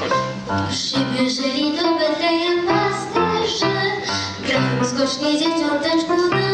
chodź. Do Betlejem pasterze, grając grają dzieciąteczku na